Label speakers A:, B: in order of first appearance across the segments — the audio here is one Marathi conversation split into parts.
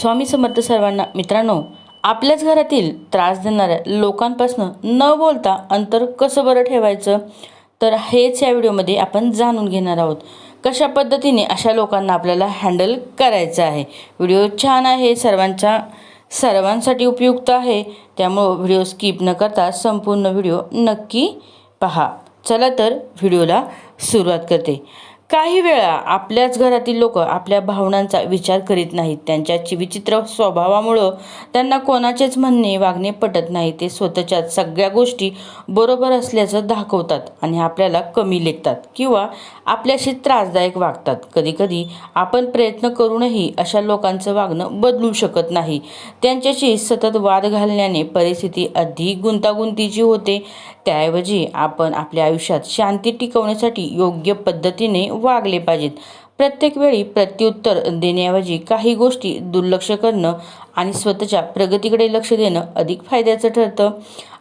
A: स्वामी समर्थ सर्वांना मित्रांनो आपल्याच घरातील त्रास देणाऱ्या लोकांपासून न बोलता अंतर कसं बरं ठेवायचं? तर हेच या व्हिडिओमध्ये आपण जाणून घेणार आहोत. कशा पद्धतीने अशा लोकांना आपल्याला हँडल करायचं आहे? व्हिडिओ छान आहे सर्वांच्या सर्वांसाठी उपयुक्त आहे. त्यामुळं व्हिडिओ स्किप न करता संपूर्ण व्हिडिओ नक्की पहा. चला तर व्हिडिओला सुरुवात करते. काही वेळा आपल्याच घरातील लोक आपल्या भावनांचा विचार करीत नाहीत. त्यांच्या विचित्र स्वभावामुळं त्यांना कोणाचेच म्हणणे वागणे पटत नाही. ते स्वतःच्या सगळ्या गोष्टी बरोबर असल्याचं दाखवतात आणि आपल्याला कमी लेखतात किंवा आपल्याशी त्रासदायक वागतात. कधीकधी आपण प्रयत्न करूनही अशा लोकांचं वागणं बदलू शकत नाही. त्यांच्याशी सतत वाद घालण्याने परिस्थिती अधिक गुंतागुंतीची होते. त्याऐवजी आपण आपल्या आयुष्यात शांती टिकवण्यासाठी योग्य पद्धतीने वागले पाहिजेत. प्रत्येक वेळी प्रत्युत्तर देण्याऐवजी काही गोष्टी दुर्लक्ष करणं आणि स्वतःच्या प्रगतीकडे लक्ष देणं अधिक फायद्याचं ठरतं.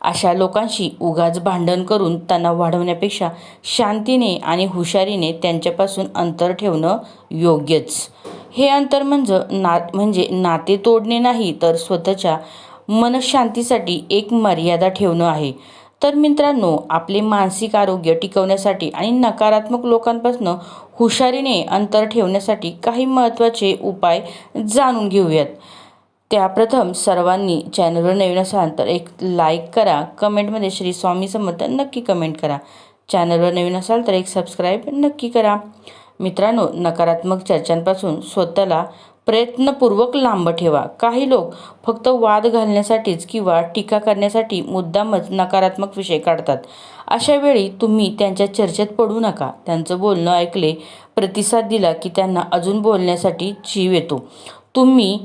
A: अशा लोकांशी उगाच भांडण करून तणाव वाढवण्यापेक्षा शांतीने आणि हुशारीने त्यांच्यापासून अंतर ठेवणं योग्यच. हे अंतर म्हणजे ना म्हणजे नाते तोडणे नाही तर स्वतःच्या मनशांतीसाठी एक मर्यादा ठेवणं आहे. तर मित्रांनो आपले मानसिक आरोग्य टिकवण्यासाठी आणि नकारात्मक लोकांपासून हुशारीने अंतर ठेवण्यासाठी काही महत्त्वाचे उपाय जाणून घेऊयात. त्या प्रथम सर्वांनी चॅनलवर नवीन असाल तर एक लाईक करा कमेंटमध्ये श्री स्वामी समर्थ नक्की कमेंट करा. चॅनलवर नवीन असाल तर एक सबस्क्राईब नक्की करा. मित्रांनो नकारात्मक चर्चांपासून स्वतःला प्रयत्नपूर्वक लांब ठेवा. काही लोक फक्त वाद घालण्यासाठीच किंवा टीका करण्यासाठी मुद्दामच नकारात्मक विषय काढतात. अशा वेळी तुम्ही त्यांच्या चर्चेत पडू नका. त्यांचं बोलणं ऐकले प्रतिसाद दिला की त्यांना अजून बोलण्यासाठी जीव येतो. तुम्ही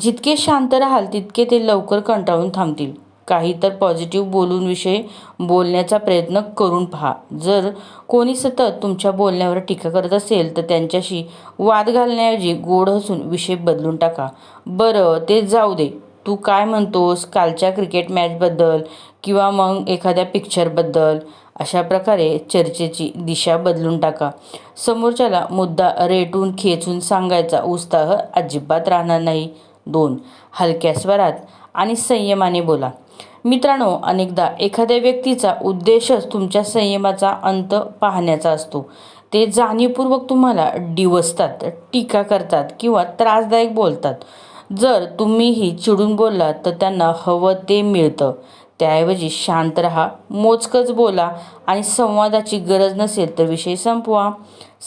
A: जितके शांत राहाल तितके ते लवकर कंटाळून थांबतील. काही तर पॉझिटिव्ह बोलून विषय बोलण्याचा प्रयत्न करून पहा. जर कोणी सतत तुमच्या बोलण्यावर टीका करत असेल तर त्यांच्याशी वाद घालण्याऐवजी गोड हसून विषय बदलून टाका. बरं ते जाऊ दे. तू काय म्हणतोस? कालच्या क्रिकेट मॅचबद्दल किंवा मग एखाद्या पिक्चरबद्दल अशा प्रकारे चर्चेची दिशा बदलून टाका. समोरच्याला मुद्दा रेटून खेचून सांगायचा उत्साह अजिबात राहणार नाही. दोन हलक्या स्वरात आणि संयमाने बोला. मित्रांनो अनेकदा एखाद्या व्यक्तीचा उद्देशच तुमच्या संयमाचा अंत पाहण्याचा असतो. ते जाणीवपूर्वक तुम्हाला डिवसतात टीका करतात किंवा त्रासदायक बोलतात. जर तुम्हीही चिडून बोललात तर त्यांना हवं ते मिळतं. त्याऐवजी शांत राहा मोजकच बोला आणि संवादाची गरज नसेल तर विषय संपवा.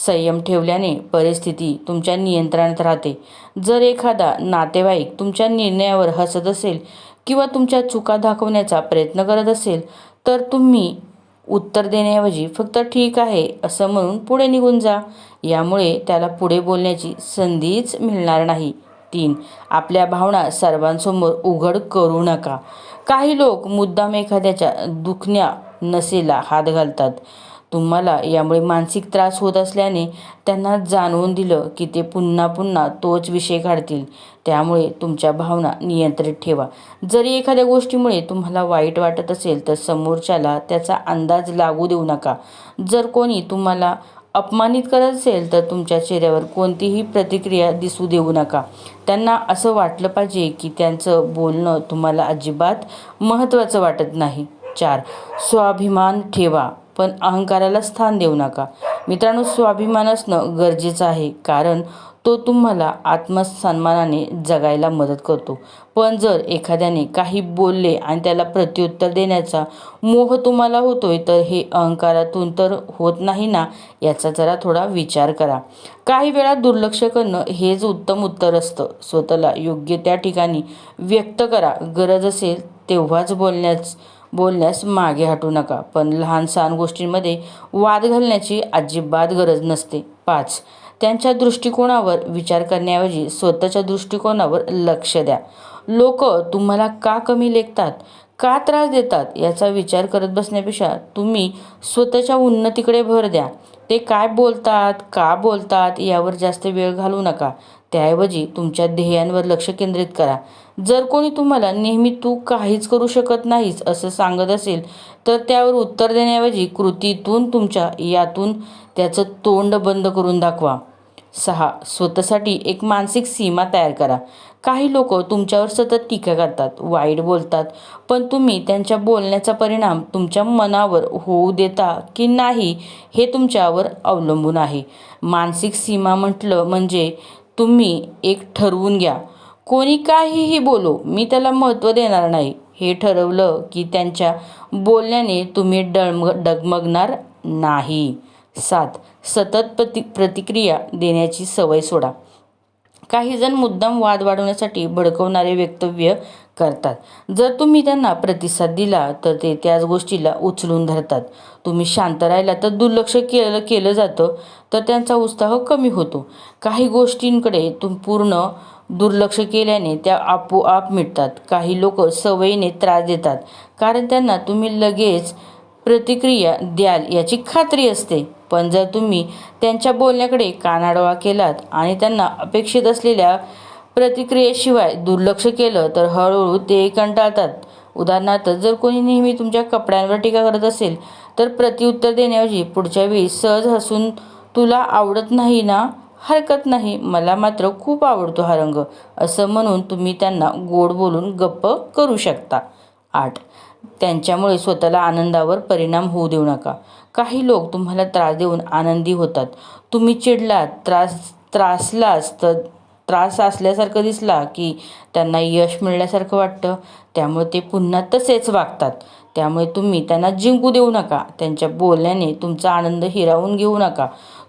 A: संयम ठेवल्याने परिस्थिती तुमच्या नियंत्रणात राहते. जर एखादा नातेवाईक तुमच्या निर्णयावर हसत असेल किंवा तुमच्या चुका दाखवण्याचा प्रयत्न करत असेल तर तुम्ही उत्तर देण्याऐवजी फक्त ठीक आहे असं म्हणून पुढे निघून जा. यामुळे त्याला पुढे बोलण्याची संधीच मिळणार नाही. तीन आपल्या भावना सर्वांसमोर उघड करू नका. काही लोक मुद्दाम एखाद्याच्या दुखण्या नसेला हात घालतात. तुम्हाला यामुळे मानसिक त्रास होत असल्याने त्यांना जाणवून दिलं की ते पुन्हा पुन्हा तोच विषय काढतील. त्यामुळे तुमच्या भावना नियंत्रित ठेवा. जरी एखाद्या गोष्टीमुळे तुम्हाला वाईट वाटत असेल तर समोरच्याला त्याचा अंदाज लागू देऊ नका. जर कोणी तुम्हाला अपमानित करत असेल तर तुमच्या चेहऱ्यावर कोणतीही प्रतिक्रिया दिसू देऊ नका. त्यांना असं वाटलं पाहिजे की त्यांचं बोलणं तुम्हाला अजिबात महत्त्वाचं वाटत नाही. चार स्वाभिमान ठेवा. पण अहंकाराला स्थान देऊ नका. मित्रांनो स्वाभिमान असणं गरजेचं आहे कारण तो तुम्हाला आत्मसन्मानाने जगायला मदत करतो. पण जर एखाद्याने काही बोलले आणि त्याला प्रत्युत्तर देण्याचा मोह तुम्हाला होतोय तर हे अहंकारातून तर होत नाही ना? याचा जरा थोडा विचार करा. काही वेळा दुर्लक्ष करणं हेच उत्तम उत्तर असतं. स्वतःला योग्य त्या ठिकाणी व्यक्त करा. गरज असेल तेव्हाच बोलण्याच बोलण्यास मागे हटू नका. पण लहान सहान गोष्टींमध्ये वाद घालण्याची अजिबात गरज नसते. पाच त्यांच्या दृष्टिकोनावर विचार करण्याऐवजी स्वतःच्या दृष्टिकोनावर लक्ष द्या. लोक तुम्हाला का कमी लेखतात? का त्रास देतात? याचा विचार करत बसण्यापेक्षा तुम्ही स्वतःच्या उन्नतीकडे भर द्या. ते काय बोलतात का बोलतात यावर जास्त वेळ घालू नका. त्याऐवजी तुमच्या ध्येयांवर लक्ष केंद्रित करा. जर कोणी तुम्हाला नेहमी तू काहीच करू शकत नाहीस असं सांगत असेल तर त्यावर उत्तर देण्याऐवजी कृतीतून तुमच्या यातून त्याचं तोंड बंद करून दाखवा. सहा स्वतःसाठी एक मानसिक सीमा तयार करा. काही लोक तुमच्यावर सतत टीका करतात वाईट बोलतात पण तुम्ही त्यांच्या बोलण्याचा परिणाम तुमच्या मनावर होऊ देता की नाही हे तुमच्यावर अवलंबून आहे. मानसिक सीमा म्हटलं म्हणजे तुम्ही एक ठरवून घ्या. कोणी काहीही बोलो मी त्याला महत्त्व देणार नाही. हे ठरवलं की त्यांच्या बोलण्याने तुम्ही डळम डगमगणार नाही. सात सतत प्रति प्रतिक्रिया देण्याची सवय सोडा. काहीजण मुद्दाम वाद वाढवण्यासाठी भडकवणारे वक्तव्य करतात. जर तुम्ही त्यांना प्रतिसाद दिला तर ते त्याच गोष्टीला उचलून धरतात. तुम्ही शांत राहिला तर दुर्लक्ष केलं केलं जातं तर त्यांचा उत्साह कमी होतो. काही गोष्टींकडे तुम पूर्ण दुर्लक्ष केल्याने त्या आपोआप मिटतात. काही लोक सवयीने त्रास देतात. कारण त्यांना तुम्ही लगेच प्रतिक्रिया द्याल याची खात्री असते. पण जर तुम्ही त्यांच्या बोलण्याकडे कानाडवा केलात आणि त्यांना अपेक्षित असलेल्या प्रतिक्रियेशिवाय दुर्लक्ष केलं तर हळूहळू ते कंटाळतात. उदाहरणार्थ जर कोणी नेहमी तुमच्या कपड्यांवर टीका करत असेल तर प्रत्युत्तर देण्याऐवजी पुढच्या वेळी सहज हसून तुला आवडत नाही ना? हरकत नाही. मला मात्र खूप आवडतो हा रंग. असं म्हणून तुम्ही त्यांना गोड बोलून गप्प करू शकता. आठ. त्यांच्यामुळे स्वतःला आनंदावर परिणाम होऊ देऊ नका. काही लोक तुम्हाला त्रास देऊन आनंदी होतात. तुम्ही चिडलात त्रास त्रासलाच तर त्रास असल्यासारखं दिसला की त्यांना यश मिळण्यासारखं वाटतं. त्यामुळे ते पुन्हा तसेच वागतात. त्यामुळे तुम्ही त्यांना जिंकू देऊ नका. त्यांच्या बोलण्याने तुमचा आनंद हिरावून घेऊ नका.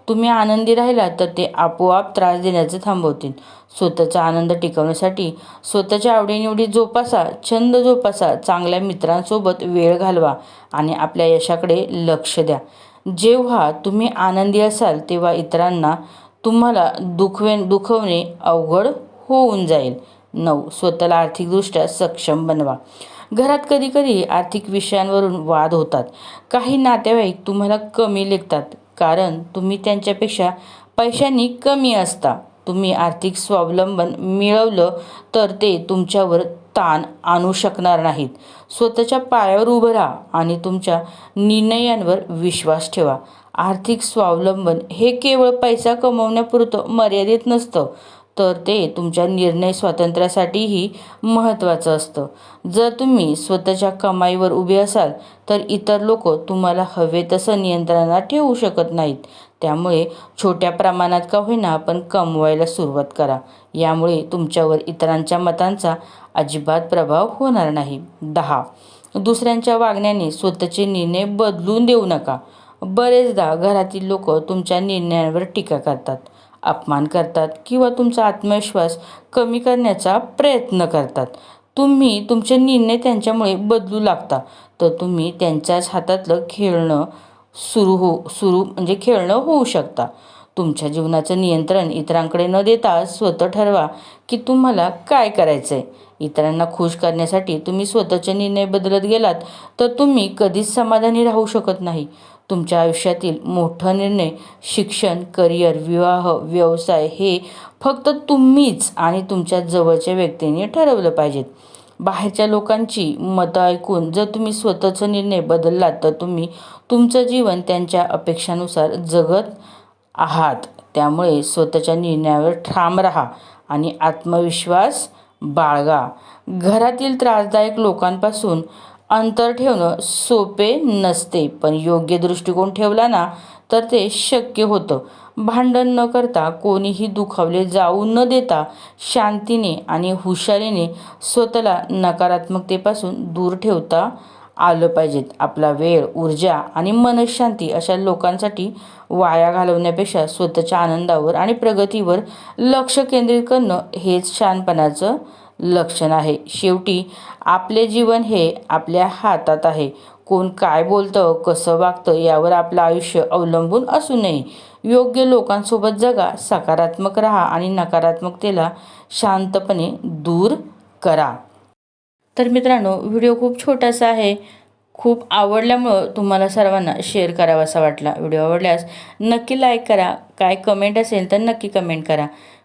A: तुम्ही आनंदी राहिलात तर ते आपोआप त्रास देण्याचं थांबवतील. स्वतःचा आनंद टिकवण्यासाठी स्वतःच्या आवडीनिवडी जोपासा छंद जोपासा चांगल्या मित्रांसोबत वेळ घालवा आणि आपल्या यशाकडे लक्ष द्या. जेव्हा तुम्ही आनंदी असाल तेव्हा इतरांना तुम्हाला दुखवे दुखवणे अवघड होऊन जाईल. नऊ स्वतःला आर्थिकदृष्ट्या सक्षम बनवा. घरात कधीकधी आर्थिक विषयांवरून वाद होतात. काही नातेवाईक तुम्हाला कमी लेखतात. कारण तुम्ही त्यांच्यापेक्षा पैशांनी कमी असता. तुम्ही आर्थिक स्वावलंबन मिळवलं तर ते तुमच्यावर ताण आणू शकणार नाहीत. स्वतःच्या पायावर उभं राहा आणि तुमच्या निर्णयांवर विश्वास ठेवा. आर्थिक स्वावलंबन हे केवळ पैसा कमवण्यापुरतं मर्यादित नसतं तर ते तुमच्या निर्णय स्वातंत्र्यासाठीही महत्त्वाचं असतं. जर तुम्ही स्वतःच्या कमाईवर उभे असाल तर इतर लोक तुम्हाला हवे तसं नियंत्रणात ठेवू शकत नाहीत. त्यामुळे छोट्या प्रमाणात का होईना आपण कमवायला सुरुवात करा. यामुळे तुमच्यावर इतरांच्या मतांचा अजिबात प्रभाव होणार नाही. दहा. दुसऱ्यांच्या वागण्याने स्वतःचे निर्णय बदलून देऊ नका. बरेचदा घरातील लोक तुमच्या निर्णयांवर टीका करतात. अपमान करतात किंवा तुमचा आत्मविश्वास कमी करण्याचा प्रयत्न करतात. तुम्ही तुमचे निर्णय त्यांच्यामुळे बदलू लागता. तर तुम्ही त्यांच्याच हातातलं खेळणं सुरू हो सुरू म्हणजे खेळणं होऊ शकता. तुमच्या जीवनाचं नियंत्रण इतरांकडे न देता स्वतः ठरवा की तुम्हाला काय करायचं आहे इतरांना खुश करण्यासाठी तुम्ही स्वतःचे निर्णय बदलत गेलात तर तुम्ही कधीच समाधानी राहू शकत नाही. तुमच्या आयुष्यातील मोठा निर्णय शिक्षण करिअर विवाह व्यवसाय हे फक्त तुम्हीच आणि तुमच्या जवळच्या व्यक्तीने ठरवलं पाहिजेत. बाहेरच्या लोकांची मतं ऐकून जर तुम्ही स्वतःचा निर्णय बदललात तर तुम्ही तुमचं जीवन त्यांच्या अपेक्षानुसार जगत आहात. त्यामुळे स्वतःच्या निर्णयावर ठाम राहा आणि आत्मविश्वास बाळगा. घरातील त्रासदायक लोकांपासून अंतर ठेवणं सोपे नसते. पण योग्य दृष्टिकोन ठेवला ना तर ते शक्य होतं. भांडण न करता कोणीही दुखावले जाऊ न देता शांतीने आणि हुशारीने स्वतःला नकारात्मकतेपासून दूर ठेवता आलं पाहिजेत. आपला वेळ ऊर्जा आणि मनशांती अशा लोकांसाठी वाया घालवण्यापेक्षा स्वतःच्या आनंदावर आणि प्रगतीवर लक्ष केंद्रित करणं हेच शहाणपणाचं लक्षण आहे. शेवटी आपले जीवन हे आपल्या हातात आहे. कोण काय बोलतं कसं वागतं यावर आपलं आयुष्य अवलंबून असू नये. योग्य लोकांसोबत जगा सकारात्मक राहा आणि नकारात्मकतेला शांतपणे दूर करा. तर मित्रांनो व्हिडिओ खूप छोटासा आहे. खूप आवडल्यामुळं तुम्हाला सर्वांना शेअर करावा असा वाटला. व्हिडिओ आवडल्यास नक्की लाईक करा. काय कमेंट असेल तर नक्की कमेंट करा.